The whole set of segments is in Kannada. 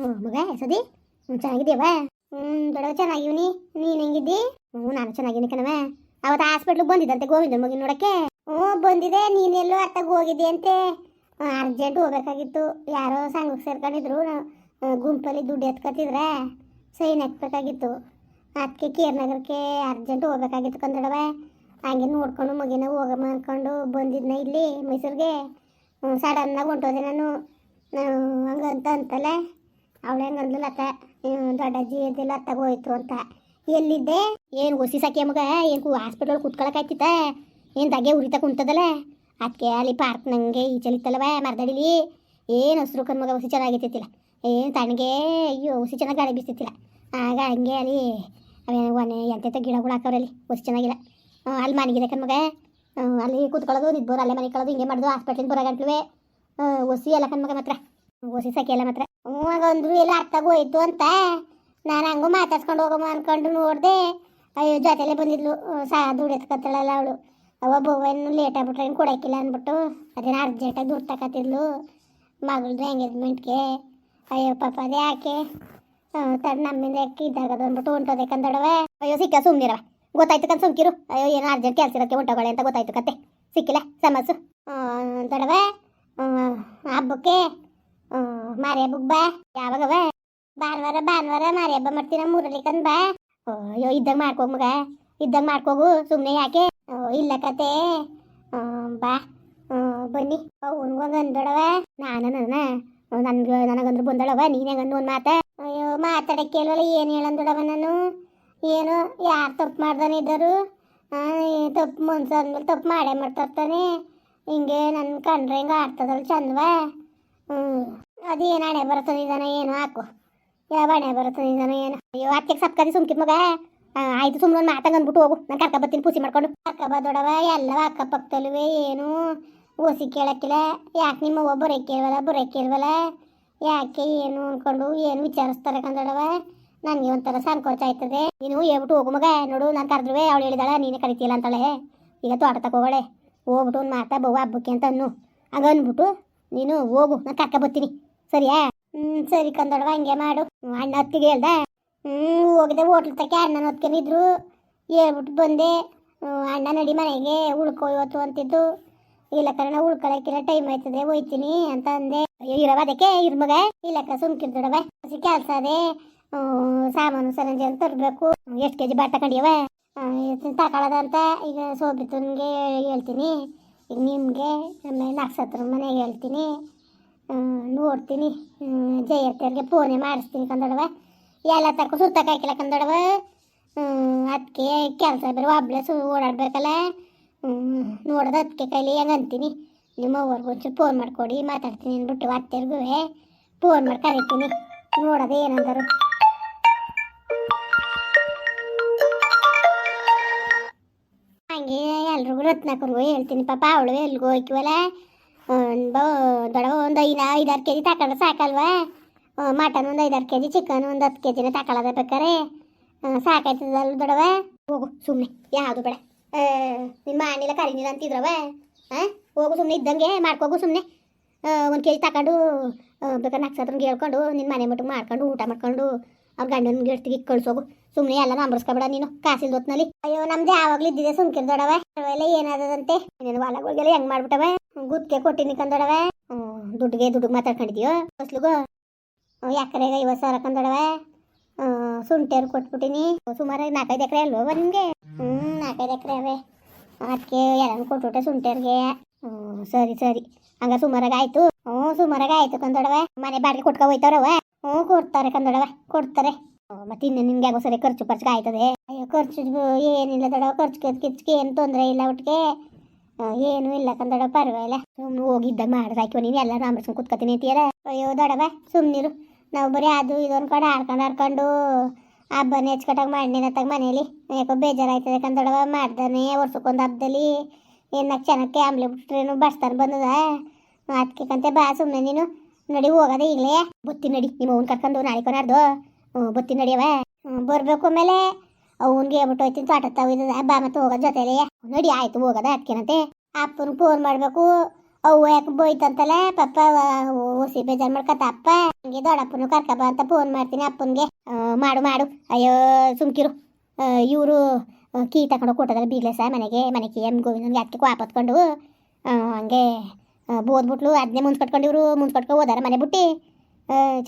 ಹ್ಞೂ, ಮಗ ಸದಿ ಹ್ಞೂ ಚೆನ್ನಾಗಿದ್ಯವ ಹ್ಞೂ ದೊಡ್ಡವ ಚೆನ್ನಾಗಿವ್ನಿ ನೀನು ಹೆಂಗಿದ್ದಿ? ಹ್ಞೂ, ನಾನು ಚೆನ್ನಾಗಿನಿ ಕಣವ ಅವತ್ತು ಹಾಸ್ಪಿಟ್ಲಿಗೆ ಬಂದಿದ್ದಂತೆ ಗೋವಿಂದ ಮಗಿನ ನೋಡಕ್ಕೆ? ಹ್ಞೂ, ಬಂದಿದೆ. ನೀನೆಲ್ಲೋ ಅತ್ತಾಗ ಹೋಗಿದ್ದೆ ಅಂತೆ. ಅರ್ಜೆಂಟ್ ಹೋಗ್ಬೇಕಾಗಿತ್ತು. ಯಾರೋ ಸಂಘಕ್ಕೆ ಸೇರ್ಕೊಂಡಿದ್ರು. ಗುಂಪಲ್ಲಿ ದುಡ್ಡು ಎತ್ಕೊತಿದ್ರೆ ಸೈನ್ ಹಾಕ್ಬೇಕಾಗಿತ್ತು ಅದಕ್ಕೆ ಕೇರ್ ನಗರಕ್ಕೆ ಅರ್ಜೆಂಟ್ ಹೋಗ್ಬೇಕಾಗಿತ್ತು ಕಂದಡವ ಹಂಗೆ ನೋಡ್ಕೊಂಡು ಮಗಿನ ಹೋಗಮ್ಮ ಅನ್ಕೊಂಡು ಬಂದಿದ್ನ ಇಲ್ಲಿ ಮೈಸೂರಿಗೆ. ಸಡನ್ನಾಗಿ ಹೊಂಟೋದೆ ನಾನು. ಹಂಗಂತ ಅಂತಲೆ. ಅವಳು ಅಲ್ಲತ ದೊಡ್ಡ ದೊಡ್ಡಜ್ಜಿ ಎದ್ದಿಲ್ಲ ಅತ್ತಾಗ ಹೋಯ್ತು ಅಂತ. ಎಲ್ಲಿದ್ದೆ? ಏನು ಒಸಿ ಸಾಕಿ ಮಗ? ಏನು ಹಾಸ್ಪಿಟಲ್ ಕುತ್ಕೊಳಕಾಯ್ತಿತ್ತ ಏನು ದಗೆ ಉರಿತ ಕುಂತದಲ್ಲ? ಅದಕ್ಕೆ ಅಲ್ಲಿ ಪಾರ್ಕ್ ನಂಗೆ ಈಚಲಿತ್ತಲ್ವ ಮರದಡಿಲಿ? ಏನು ಹಸಿರು ಕನ್ ಮಗ ಹುಸಿ ಚೆನ್ನಾಗಿತ್ತಿಲ್ಲ ಏನು ತಣ್ಣಗೆ, ಅಯ್ಯೋ ಹುಸಿ ಚೆನ್ನಾಗಿ ಗಾಳಿ ಬೀಸ್ತಿತ್ತಿಲ್ಲ. ಆಗ ಹಂಗೆ ಅಲ್ಲಿ ಒನೆ ಎಂತೆಂಥ ಗಿಡಗಳು ಹಾಕವ್ರಲ್ಲಿ ಹುಸಿ ಚೆನ್ನಾಗಿಲ್ಲ. ಅಲ್ಲಿ ಮನೆಗಿದೆ ಕನ್ ಮಗ. ಅಲ್ಲಿ ಕೂತ್ಕೊಳ್ಳೋದು ನಿದ್ಬೋರು ಅಲ್ಲೇ ಮನೆ ಕಳೋದು, ಹಿಂಗೆ ಮಾಡೋದು ಹಾಸ್ಪಿಟ್ಲಿಂದ ಬರೋ ಗಂಟ್ಲುವೆ. ಒಸಿ ಎಲ್ಲ ಕನ್ ಮಗ ಮಾತ್ರ. ಒಸಿ ಸಾಕಿ ಎಲ್ಲ ಮಾತ್ರ. ಹ್ಞೂ ಆಗೊಂದ್ರು ಎಲ್ಲ ಅರ್ಥಾಗ ಹೋಯ್ತು ಅಂತ ನಾನು ಹಂಗೂ ಮಾತಾಡ್ಸ್ಕೊಂಡು ಹೋಗಮ್ಮ ಅನ್ಕೊಂಡು ನೋಡಿದೆ, ಅಯ್ಯೋ ಜೊತೆಲೇ ಬಂದಿದ್ಲು ಸಹ ಎತ್ಕೊತಾಳಲ್ಲ ಅವಳು. ಅವ ಇನ್ನು ಲೇಟ್ ಆಗ್ಬಿಟ್ರೆ ಏನು ಕೊಡೋಕ್ಕಿಲ್ಲ ಅಂದ್ಬಿಟ್ಟು ಅದೇನು ಅರ್ಜೆಂಟಾಗಿ ದುಡ್ಡು ತಕತ್ತಿದ್ಲು, ಮಗಳದು ಎಂಗೇಜ್ಮೆಂಟ್ಗೆ ಅಯ್ಯೋ ಪಾಪ, ಅದೇ ಯಾಕೆ? ತಡ ನಮ್ಮಿಂದ ಯಾಕೆ ಇದ್ದಾಗದು ಅಂದ್ಬಿಟ್ಟು ಹೊಂಟೋದೆ ಕಂದಡವೆ. ಅಯ್ಯೋ ಸಿಕ್ಕ ಸುಮ್ಮನಿರವ ಗೊತ್ತಾಯ್ತು ಕನ್ ಸುಮ್ಕಿರು. ಅಯ್ಯೋ, ಏನು ಅರ್ಜೆಂಟ್ ಕೆಲಸ ಇರೋಕ್ಕೆ ಹೊಂಟೋಗಳೆ ಅಂತ ಗೊತ್ತಾಯ್ತು ಕತೆ. ಸಿಕ್ಕಿಲ್ಲ, ಸಮಸ್ಸು. ದೊಡವೆ ಹಬ್ಬಕ್ಕೆ ಮಾರಿ ಹಬ್ಬಕ್ಕೆ ಬಾ. ಯಾವಾಗವ ಭಾನುವಾರ ಭಾನುವಾರ ಮಾರಿ ಹಬ್ಬ ಮಾಡ್ತೀನ ಮೂರಲ್ಲಿ ಬಾ. ಅಯ್ಯೋ, ಇದ್ದಾಗ ಮಾಡ್ಕೋಗ್ ಮಗ. ಇದ್ದಾಗ ಮಾಡ್ಕೋಗು ಸುಮ್ಮನೆ ಯಾಕೆ? ಇಲ್ಲ ಕತೆ. ಬಾ. ಬನ್ನಿ. ಅವನ್ಗೊಂದು ಅಂದೊಡವ ನಾನು ನನ್ನ ನನ್ಗೆ, ನನಗಂದ್ರೆ ಬಂದಳವ ನೀನು ಹೆಂಗಂದು ಒಂದು ಮಾತ? ಅಯ್ಯೋ ಮಾತಾಡಕ್ಕೆ ಕೇಳಲ್ಲ ಏನು ಹೇಳಂದೊಡವ ನಾನು? ಏನು, ಯಾರು ತಪ್ಪು ಮಾಡ್ದಾನೆ ಇದ್ದರು? ತಪ್ಪು ಮನ್ಸು ಅಂದ್ಮೇಲೆ ತಪ್ಪು ಮಾಡೇ ಮಾಡ್ತರ್ತಾನೆ ಹಿಂಗೆ ನನ್ನ ಕಂಡ್ರೆ ಹಿಂಗೆ ಆಡ್ತದಲ್ಲ ಚಂದವ? ಹ್ಞೂ ಅದೇನು ಹಣೆ ಬರ್ತದೆ ಇದಾನ ಏನು ಹಾಕು. ಯಾವ ಹಣೆ ಬರ್ತದೆ ಇದಾನ ಏನು? ಅಯ್ಯೋ ಅತ್ತೆಗೆ ಸಪ್ಕದಿ ಸುಮ್ಕಿ ಮಗ. ಆಯ್ತು ಸುಮ್ಮನೆ ಒಂದು ಮಾತಂಗ್ ಅಂದ್ಬಿಟ್ಟು ಹೋಗು. ನಾನು ಕರ್ಕ ಬರ್ತೀನಿ ಪೂಸಿ ಮಾಡ್ಕೊಂಡು. ಕರ್ಕ ದೊಡವ ಎಲ್ಲ ಅಕ್ಕಪಕ್ಕದಲ್ವೇ ಏನು? ಓಸಿ ಕೇಳಕ್ಕಿಲ್ಲ. ಯಾಕೆ ನಿಮ್ಮ ಅವ್ವ ಬರೋಕೆ ಇಲ್ವಲ್ಲ ಬರೋಕೆ ಯಾಕೆ ಏನು ಅನ್ಕೊಂಡು ಏನು ವಿಚಾರಿಸ್ತಾರೆ ಕಂದಡವ ನನಗೆ ಒಂಥರ ಸಂಕೋಚ ಆಯ್ತದೆ ನೀನು ಹೇಳ್ಬಿಟ್ಟು ಹೋಗು ಮಗ. ನೋಡು, ನಾನು ಕರೆದ್ರುವೆ, ಅವಳು ಹೇಳಿದಾಳೆ, ನೀನೇ ಕರಿತೀಯಲ್ಲ ಅಂತಾಳೆ. ಈಗ ತೋಟ ತಗೋಳೆ ಹೋಗ್ಬಿಟ್ಟು ಒಂದು ಮಾತಾ ಬಹು ಹಬ್ಬಕ್ಕೆ ಅಂತ ಅನ್ನು. ಹಂಗ ಅಂದ್ಬಿಟ್ಟು ನೀನು ಹೋಗು ನಾನು ಕರ್ಕ ಬರ್ತೀನಿ. ಸರಿಯಾ? ಹ್ಞೂ ಸರಿ ಕಂದೊಡವ, ಹಂಗೆ ಮಾಡು. ಅಣ್ಣ ಹೊತ್ತಿಗೆ ಹೇಳ್ದ? ಹ್ಞೂ ಹೋಗಿದೆ ಹೋಟ್ಲ್ ತಕ್ಕೆ ಅಣ್ಣನ ಹೊತ್ಕೊಂಡಿದ್ರು ಹೇಳ್ಬಿಟ್ಟು ಬಂದೆ. ಅಣ್ಣ ನಡಿ ಮನೆಗೆ, ಉಳ್ಕೊ ಇವತ್ತು ಅಂತಿದ್ದು. ಇಲ್ಲ ಕಣ ಉಳ್ಕೊಳಕ್ಕಿಲ್ಲ ಟೈಮ್ ಆಯ್ತದೆ ಹೋಯ್ತೀನಿ ಅಂತ ಅಂದೆ. ಇರವ ಅದಕ್ಕೆ, ಇರ್ ಮಗ. ಇಲ್ಲಕ್ಕ ಸುಮ್ಕಿರ್ದೊಡವ ಕೆಲಸ ಅದೇ. ಸಾಮಾನು ಸರಂಜಿ ಅಂತ ತರಬೇಕು. ಎಷ್ಟು ಕೆ ಜಿ ಬಾಟ್ ತಗೊಂಡಿಯವ ಅಂತ ಈಗ ಸೋಬಿತ್ತು ಸೋಬಿತನ್ಗೆ ಹೇಳ್ತೀನಿ. ನಿಮಗೆ ನಕ್ಷತ್ರ ಮನೆಗೆ ಹೇಳ್ತೀನಿ. ನೋಡ್ತೀನಿ. ಜಯತ್ತರ್ಗೆ ಫೋನೇ ಮಾಡಿಸ್ತೀನಿ ಕಂದಡವ ಎಲ್ಲ ತಕ್ಕ ಸುತ್ತ ಹಾಕಿಲ್ಲ ಕಂದಡವ ಅದಕ್ಕೆ ಕೆಲಸ ಬೇರೆ ಒಬ್ಬಳೇ ಸು ಓಡಾಡ್ಬೇಕಲ್ಲ. ನೋಡೋದು ಅದಕ್ಕೆ ಕೈಲಿ ಹೆಂಗೆ ಅಂತೀನಿ. ನಿಮ್ಮ ಅವ್ರಿಗೆ ಒಂಚೂರು ಫೋನ್ ಮಾಡಿಕೊಡಿ, ಮಾತಾಡ್ತೀನಿ ಅಂದ್ಬಿಟ್ಟು ಅತ್ತೆರ್ಗೂ ಫೋನ್ ಮಾಡಿ ಕರಿತೀನಿ. ನೋಡೋದು ಏನಂದರು. ಹಂಗೆ ಎಲ್ರಿಗೂ ರತ್ನಾಕರ್ಗೂ ಹೇಳ್ತೀನಿ, ಪಾಪ ಅವಳು ಎಲ್ಗೂ ಹೋಯ್ಕಿವಲ್ಲ ದೊಡವ ಒಂದು ಐದು, ಐದಾರು ಕೆ ಜಿ ತಗೊಂಡ್ರೆ ಸಾಕಲ್ವಾ ಮಟನ್ ಒಂದು ಐದಾರು ಕೆ ಜಿ ಚಿಕನ್ ಒಂದು ಹತ್ತು ಕೆ ಜಿನ ತಕೊಳ್ಳೋದ ಬೇಕಾರೆ. ಸಾಕಾಯ್ತದಲ್ಲ ದೊಡವ ಹೋಗು ಸುಮ್ಮನೆ ಯಾವುದು ಬೇಡ. ನಿಮ್ಮ ಅಣ್ಣಿಲ್ಲ ಕರೀನಿಲ್ಲ ಅಂತಿದ್ರವ? ಹೋಗು ಸುಮ್ಮನೆ ಇದ್ದಂಗೆ ಮಾಡ್ಕೋಗು ಸುಮ್ಮನೆ ಒಂದು ಕೆ ಜಿ ತಗೊಂಡು ಬೇಕಾದ್ರೆ ನಕ್ಸತ್ರ ಹೇಳ್ಕೊಂಡು ನಿನ್ನ ಮನೆ ಮಟ್ಟಿಗೆ ಮಾಡ್ಕೊಂಡು, ಊಟ ಮಾಡ್ಕೊಂಡು, ಅವ್ರ ಗಂಡನ ಗಿಡ್ತಿಗೆ ಕಳ್ಸೋಗು. ಸುಮ್ಮನೆ ಎಲ್ಲ ನಂಬರ್ಸ್ಕೊಬೇಡ ನೀನು. ಕಾಸಿಲ್ ಹೊತ್ನಲ್ಲಿ. ಅಯ್ಯೋ, ನಮ್ದು ಯಾವಾಗ್ಲೂ ಇದ್ದಿದೆ ಸುಮ್ಕಿರ್ ದೊಡವ. ಎಲ್ಲ ಏನಾದದಂತೆ? ನೀನು ಹೊಲಗಳಿಗೆಲ್ಲ ಹೆಂಗ್ ಮಾಡ್ಬಿಟ್ಟವ? ಗುತ್ತಿಗೆ ಕೊಟ್ಟಿನಿ ಕಂದೊಡವ. ದುಡ್ಡಿಗೆ ದುಡ್ಡು ಮಾತಾಡ್ಕೊಂಡಿದ್ಯೋ? ಫಸ್ಲುಗು ಯಾಕರೆಗ ಐವತ್ತು ಸಾವಿರ ಕಂದೊಡವ. ಸುಂಟೇರ್ ಕೊಟ್ಬಿಟ್ಟಿನಿ. ಸುಮಾರು ನಾಲ್ಕೈದು ಎಕರೆ ಅಲ್ವಾ ನಿಮಗೆ? ಹ್ಞೂ ನಾಲ್ಕೈದು ಎಕರೆ ಅವೇ. ಅದಕ್ಕೆ ಎಲ್ಲ ಕೊಟ್ಬಿಟ್ಟೆ ಸುಂಟೇರ್ಗೆ. ಹ್ಞೂ ಸರಿ ಸರಿ. ಹಂಗ ಸುಮಾರಾಗ ಆಯ್ತು. ಹ್ಞೂ ಸುಮಾರಾಗ ಆಯ್ತು ಕಂದೊಡವ. ಮನೆ ಬಾಡಿಗೆ ಕೊಟ್ಕೊ ಹೋಯ್ತಾರವ ಹ್ಞೂ ಕೊಡ್ತಾರೆ ಕಂದೊಡವ. ಕೊಡ್ತಾರೆ. ಮತ್ತೆ ಇನ್ನು ನಿಮ್ಗೆ ಆಗೋ ಸರಿ ಖರ್ಚು ಪರ್ಚು ಆಯ್ತದೆ? ಅಯ್ಯೋ, ಖರ್ಚು ಏನಿಲ್ಲ ದೊಡವ ಖರ್ಚು ಕಿಚ್ಚಿಗೆ ಏನು ತೊಂದರೆ ಇಲ್ಲ ಒಟ್ಟಿಗೆ ಏನು ಇಲ್ಲ ಕಂದಡ ಪರವಾಗಿಲ್ಲ. ಸುಮ್ಮನೆ ಹೋಗಿದ್ದ ಮಾಡಿದ್ರೆ ಆಯ್ತು ನೀನು, ಎಲ್ಲ ಸುಮ್ಮನೆ ಕೂತ್ಕೊತೀನಿ ಅಂತೀಯಲ್ಲ? ಅಯ್ಯೋ ದೊಡವ ಸುಮ್ಮನಿರು ನಾವು ಬರೀ ಅದು, ಇದು ಅನ್ಕೊಂಡು ಆಡ್ಕೊಂಡು ಆಡ್ಕೊಂಡು ಹಬ್ಬನ ಹೆಚ್ಕಟ್ಟಾಗ ತಗ ಮನೇಲಿ. ಯಾಕೋ ಬೇಜಾರಾಯ್ತದೆ ಕಂದೊಡವ ಮಾಡ್ದಾನೆ, ವರ್ಷಕ್ಕೊಂದು ಹಬ್ಬದಲ್ಲಿ ಏನಾಗ ಚೆನ್ನಾಗಿ ಕ್ಯಾಮ್ಲಿ ಬಿಟ್ರೇನು ಬಸ್ತಾನೆ ಬಂದದ? ಅದಕ್ಕೆ ಕಂತೆ ಬಾ ಸುಮ್ಮನೆ ನೀನು. ನಡಿ, ಹೋಗೋದೇ ಈಗಲೇ. ಬುತ್ತಿ ನಡಿ, ನಿಮ್ಮ ಅವ್ನ ಕರ್ಕೊಂಡು ನಾಳೆ ಕೊನಾರ್ದು ಹ್ಞೂ ಬತ್ತಿ ನಡಿಯವ ಬರ್ಬೇಕು ಆಮೇಲೆ ಅವ್ನಿಗೆ ಹೇಳ್ಬಿಟ್ಟು ಹೋಯ್ತೀನಿ ತೋಟ ತಾವಿದ ಬಾ ಮತ್ತೆ ಹೋಗೋದು ಜೊತೆಲಿ. ನಡಿ, ಆಯ್ತು, ಹೋಗೋದ ಅದಕ್ಕೇನಂತೆ ಅಪ್ಪನ ಫೋನ್ ಮಾಡಬೇಕು. ಅವ್ವ ಯಾಕೆ ಬೋಯ್ತಂತಲ್ಲ ಪಪ್ಪ ಓಸಿ ಬೇಜಾರು ಮಾಡ್ಕತ್ತ ಅಪ್ಪ, ಹಂಗೆ ದೊಡ್ಡಪ್ಪನು ಕರ್ಕಬ ಅಂತ ಫೋನ್ ಮಾಡ್ತೀನಿ ಅಪ್ಪನಿಗೆ. ಮಾಡು ಮಾಡು. ಅಯ್ಯೋ, ಸುಮ್ಕಿರು. ಇವರು ಕೀ ತಗೊಂಡು ಕೊಟ್ಟದಲ್ಲ ಬೀಗ್ಲೆ ಸಹ ಮನೆಗೆ. ಮನೆಗೆ ಎಂ ಗೋವಿಂದನ್ಗೆ ಅದಕ್ಕೆ ಕ್ವಾಪ್ ಹಂಗೆ ಬೋದ್ಬಿಟ್ಲು ಅದನ್ನೇ ಮುಂದೆ ಕಟ್ಕೊಂಡು ಇವರು ಮುಂದೆ ಕಟ್ಕೊಂಡು ಹೋದಾರ ಮನೆ ಬಿಟ್ಟು.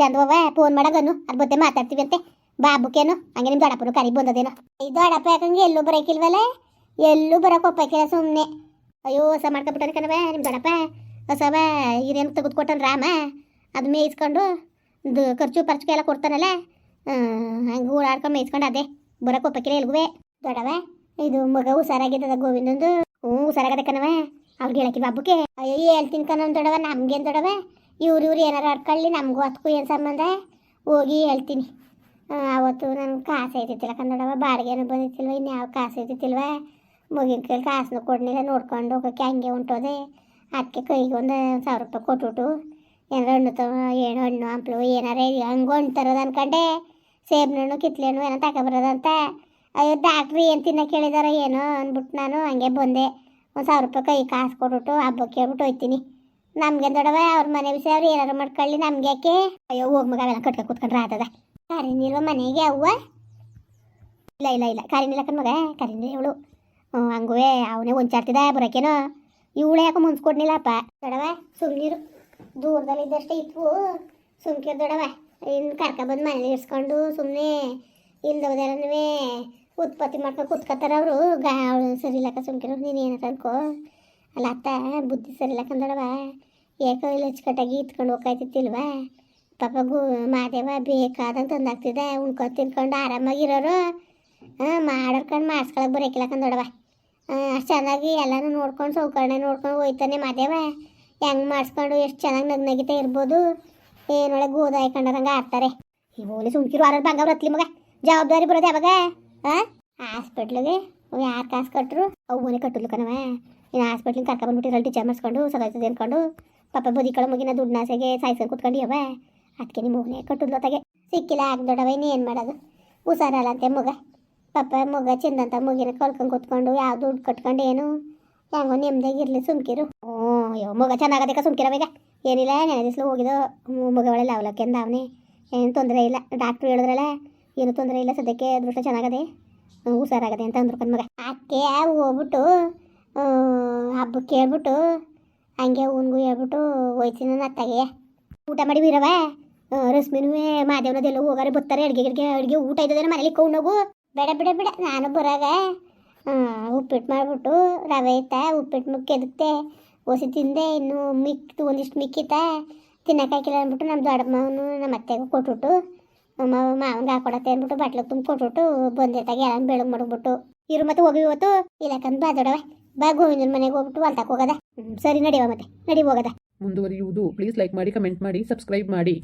ಚಂದವ್ವ ಫೋನ್ ಮಾಡಗನು ಅದ್ರ ಬಗ್ಗೆ ಮಾತಾಡ್ತೀವಿ ಅಂತೆ ಬಾಬುಕೇನು ಹಂಗೆ ನಿಮ್ಮ ದೊಡ್ಡಪ್ಪನು ಕರಿ ಬಂದದೇನೋ. ಈ ದೊಡ್ಡಪ್ಪ ಯಾಕಂಗೆ ಎಲ್ಲೂ ಬರೋಕಿಲ್ವಲ್ಲ ಎಲ್ಲೂ ಬರೋಕೆ ಒಪ್ಪಕ್ಕಿಲ್ಲ ಸುಮ್ಮನೆ ಅಯ್ಯೋ, ಹೊಸ ಮಾಡ್ಕೊಬಿಟ್ಟಾನೆ ಕಣವ ನಿಮ್ಮ ದೊಡ್ಡಪ್ಪ. ಹೊಸವ, ಹಿರಿಯನ್ ತೆಗೆದುಕೊಟ್ಟನ್ ರಾಮ. ಅದು ಮೇಯಿಸ್ಕೊಂಡು ಇದು ಖರ್ಚು ಪರ್ಚು ಎಲ್ಲ ಕೊಡ್ತಾನಲ್ಲ. ಹಂಗೆ ಓಡಾಡ್ಕೊಂಡು ಮೇಯಿಸ್ಕೊಂಡು ಅದೇ. ಬರೋಕೆ ಒಪ್ಪಕ್ಕಿಲ್ಲ ಎಲ್ಗುವೆ. ದೊಡ್ಡವ, ಇದು ಮಗ ಹುಷಾರಾಗಿದ್ದದ ಗೋವಿಂದಂದು ಹ್ಞೂ, ಹುಷಾರಾಗದೆ ಕಣವ ಅವ್ರಿಗೆ ಹೇಳಕ್ಕಿಲ್ಲ ಹಬ್ಬಕ್ಕೆ ಅಯ್ಯೋ, ಹೇಳ್ತೀನಿ ಕಣ ದೊಡ್ಡವ, ನಮ್ಗೇನು ದೊಡ್ಡವ? ಇವ್ರು ಇವ್ರು ಏನಾರು ಆಡ್ಕೊಳ್ಳಿ ನಮಗೂ ಅದಕ್ಕೂ ಏನು ಸಂಬಂಧ? ಹೋಗಿ ಹೇಳ್ತೀನಿ. ಅವತ್ತು ನನ್ಗೆ ಕಾಸು ಐತಿತ್ತಿಲ್ಲ ಕನ್ನಡವ, ಬಾಡಿಗೆನೂ ಬಂದಿತ್ತಿಲ್ವ, ಇನ್ಯಾವ ಕಾಸು ಐತಿತ್ತಿಲ್ವ? ಮುಗಿನ ಕೈಲಿ ಕಾಸನ್ನು ಕೊಡ್ನಿಲ್ಲ ನೋಡ್ಕೊಂಡು ಹೋಗೋಕ್ಕೆ ಹಂಗೆ ಉಂಟೋದೆ. ಅದಕ್ಕೆ ಕೈಗೆ ಒಂದು ಸಾವಿರ ರೂಪಾಯಿ ಕೊಟ್ಟುಬಿಟ್ಟು, ಏನಾರು ಹಣ್ಣು ತಗೋ ಏನು ಹಣ್ಣು ಹಂಪ್ಲು, ಏನಾರ ಹಂಗೆ ಹೊಂಟರೋದು ಅನ್ಕೊಂಡೆ. ಸೇಬಿನ ಹಣ್ಣು, ಕಿತ್ಲೆ ಹಣ್ಣು ಏನೋ ತಗೊಬರೋದಂತ ಅಯ್ಯೋ ಡಾಕ್ಟ್ರಿ ಏನು ತಿನ್ನೋಕೆ ಹೇಳಿದಾರ ಏನೋ ಅಂದ್ಬಿಟ್ಟು ನಾನು ಹಂಗೆ ಬಂದೆ. ಒಂದು ಸಾವಿರ ರೂಪಾಯಿ ಕೈ ಕಾಸು ಕೊಟ್ಬಿಟ್ಟು ಹಬ್ಬಕ್ಕೆ ಹೇಳ್ಬಿಟ್ಟು ಹೋಯ್ತೀನಿ. ನಮ್ಗೆ ದೊಡವ ಅವ್ರ ಮನೆ ಬಿಸಿ ಅವ್ರು ಏನಾರು ಮಾಡ್ಕೊಳ್ಳಿ, ನಮ್ಗೆ ಯಾಕೆ? ಅಯ್ಯೋ, ಹೋಗ್ ಮಗ, ಅವೆಲ್ಲ ಕಟ್ಕ ಕೂತ್ಕೊಂಡ್ರೆ ಆತದ. ಕರಿನಿಲ್ವ ಮನೆಗೆ ಅವ್ವ? ಇಲ್ಲ ಇಲ್ಲ ಇಲ್ಲ. ಕರಿನಿಲ್ಲ ಕಣ್ ಮಗ, ಕರಿನಿಲ್ಲ ಇವಳು. ಹಂಗುವೆ, ಅವನೇ ಒಂಚಾಡ್ತಿದ ಬರೋಕೇನೋ. ಇವಳು ಯಾಕೆ ಮುನ್ಸ್ಕೊಡ್ನಿಲ್ಲಪ್ಪ ದೊಡವ ಸುಮ್ಮನಿರು ದೂರದಲ್ಲಿದ್ದಷ್ಟೇ ಇತ್ತು ಸುಮ್ಕಿರ್ ದೊಡವ ಇನ್ನು ಕರ್ಕೊಬಂದು ಮನೇಲಿ ಇಡ್ಸ್ಕೊಂಡು ಸುಮ್ಮನೆ ಇಲ್ದವದೆಲ್ಲನೂ ಉತ್ಪತ್ತಿ ಮಾಡ್ಕೊಂಡು ಕುತ್ಕೋತಾರ ಅವರು. ಗಾ ಸರಿ ಇಲ್ಲಕ್ಕ ಸುಮ್ಕಿರು ನೀನು ಏನಾರ ಅನ್ಕೋ ಅಲ್ಲ ಅತ್ತ, ಬುದ್ಧಿ ಸರಿ ಇಲ್ಲ ಕಂದಡವ ಏಕೋ ಇಲ್ಲಿ ಅಚ್ಚುಕಟ್ಟಾಗಿ ಇತ್ಕೊಂಡು ಹೋಗ್ತಾಯ್ತಿತ್ತಿಲ್ವ ಪಾಪ ಗು, ಮಾದೇವ ಬೇಕಾದಂತ ತಂದಾಗ್ತಿದೆ ಉಣ್ಕೊ, ತಿನ್ಕೊಂಡು ಆರಾಮಾಗಿರೋರು. ಹಾಂ ಮಾಡೋರ್ಕೊಂಡು ಮಾಡಿಸ್ಕೊಳಕ್ಕೆ ಬರೋಕಿಲ್ಲ ಕಂದೊಡವ ಅಷ್ಟು ಚೆನ್ನಾಗಿ ಎಲ್ಲನೂ ನೋಡ್ಕೊಂಡು ಸೌಕರ್ಯ ನೋಡ್ಕೊಂಡು ಹೋಯ್ತಾನೆ ಮಾದೇವ. ಹೆಂಗೆ ಮಾಡಿಸ್ಕೊಂಡು ಎಷ್ಟು ಚೆನ್ನಾಗಿ ನಗ್ ನಗಿತಾ ಇರ್ಬೋದು. ಏನೊಳಗೆ ಗೋದಾಯಿ ಕಂಡದಂಗೆ ಆಡ್ತಾರೆ. ಈ ಓಲಿ ಸುಮ್ಕಿರು ಆರೋರು ಬಂಗ ಬರತ್ಲಿ ಮಗ. ಜವಾಬ್ದಾರಿ ಬರೋದು ಯಾವಾಗ? ಹಾಂ ಹಾಸ್ಪಿಟ್ಲಿಗೆ ಯಾರು ಕಾಸು ಕಟ್ಟರು ಅವು ಕಟ್ಟಲು ಕಣವ ಇನ್ನು ಹಾಸ್ಪಿಟ್ಲಿಗೆ ಕರ್ಕೊಂಡ್ಬಂದ್ಬಿಟ್ಟಿರಲ್ಲ ಟೀಚರ್ ಮಾಡಿಸ್ಕೊಂಡು ಸದಾಯ್ತದೆ ಅಂದ್ಕೊಂಡು ಪಾಪ ಬದಿ ಕಳ ಮುಗಿನ ದುಡ್ಡು ನಾಸೆಗೆ ಸಾಯ್ಸ್ಕೊಂಡು ಕುತ್ಕೊಂಡಿಯವ ಅದಕ್ಕೆ ನಿಮ್ಮ ಮಗನೇ ಕಟ್ಟುದ್ಲು ತಗೆ. ಸಿಕ್ಕಿಲ್ಲ ಆಗ ದೊಡ್ಡವ ಏನು ಮಾಡೋದು? ಹುಷಾರಲ್ಲಂತೆ ಮಗ. ಪಾಪ ಮಗ ಚಿಂದಂತ ಮುಗಿನ ಕಳ್ಕೊಂಡು ಕೂತ್ಕೊಂಡು, ಯಾವ ದುಡ್ಡು ಕಟ್ಕೊಂಡು ಏನು ಹೆಂಗೋ ನೆಮ್ಮದಿಯಾಗಿರ್ಲಿ ಸುಮ್ಕಿರು. ಹ್ಞೂ, ಅಯ್ಯೋ, ಮಗ ಚೆನ್ನಾಗದಕ್ಕೆ ಸುಮ್ಕಿರವಾಗ ಏನಿಲ್ಲ ನೆನೆ ಹೋಗಿದೋ ಹೋಗಿದ್ದು. ಮಗ ಒಳ್ಳೆ ಅವಲಕ್ಕಿ ಅಂದ ಅವನೇ. ಏನು ತೊಂದರೆ ಇಲ್ಲ. ಡಾಕ್ಟ್ರು ಹೇಳಿದ್ರಲ್ಲ, ಏನು ತೊಂದರೆ ಇಲ್ಲ, ಸದ್ಯಕ್ಕೆ ಅದೃಷ್ಟ ಚೆನ್ನಾಗದೆ. ಹುಷಾರಾಗದೆ ಅಂತ ಅಂದ್ರು ಕಣ್ಮಗ ಅಕ್ಕೆ ಹೋಗ್ಬಿಟ್ಟು ಹಬ್ಬಕ್ಕೆ ಹೇಳ್ಬಿಟ್ಟು, ಹಂಗೆ ಅವನಿಗೂ ಹೇಳ್ಬಿಟ್ಟು ಹೋಯ್ತೀನಿ ನನ್ನ ಅತ್ತಗೆ. ಊಟ ಮಾಡಿ ಬೀರವ ರಶ್ಮಿನೂ ಮಾದೇವನದೆಲ್ಲ ಹೋಗಾರೆ, ಬರ್ತಾರೆ, ಅಡುಗೆ ಗಿಡ್ಗೆ, ಅಡುಗೆ ಊಟ ಇದ್ದದೇನೋ ಮನೇಲಿ ಹೋಗು. ಬೇಡ ಬೇಡ ಬೇಡ, ನಾನು ಬರಾಗ. ಉಪ್ಪಿಟ್ಟು ಮಾಡಿಬಿಟ್ಟು, ರವೆ ಇತ್ತ, ಉಪ್ಪಿಟ್ಟು ಮುಕ್ಕೆದತ್ತೆ ಒಸಿ ತಿಂದೆ, ಇನ್ನು ಮಿಕ್ಕಿತು ಒಂದಿಷ್ಟು ಮಿಕ್ಕಿತ ತಿನ್ನಕ್ಕಾಗಿಲ್ಲ ಅಂದ್ಬಿಟ್ಟು ನಮ್ಮ ದೊಡ್ಡ ಮಾವನು ನಮ್ಮ ಅತ್ತೆಗೂ ಕೊಟ್ಬಿಟ್ಟು ಮಾವ ಮಾವನ್ಗೆ ಹಾಕೊಡತ್ತೆ ಅಂದ್ಬಿಟ್ಟು, ಬಾಟ್ಲಿಗೆ ತುಂಬ ಕೊಟ್ಬಿಟ್ಟು ಬಂದಿರ್ತಾಗ ಎಲ್ಲ ಬೆಳಗ್ಗೆ ಮಡಗ್ಬಿಟ್ಟು ಇರು ಮತ್ತೆ ಹೋಗಿ ಇವತ್ತು. ಬಾ ದೊಡವ ಬಾ ಗೋವಿಂದನ ಮನೆಗೆ ಹೋಗ್ಬಿಟ್ಟು ಹೊಲ್ತಕ್ಕೆ ಹೋಗದ? ಸರಿ ನಡೆಯುವ ಮತ್ತೆ. ನಡಿ ಹೋಗದ. ಮುಂದುವರಿಯುವುದು. ಪ್ಲೀಸ್ ಲೈಕ್ ಮಾಡಿ ಕಮೆಂಟ್ ಮಾಡಿ ಸಬ್ಸ್ಕ್ರೈಬ್ ಮಾಡಿ.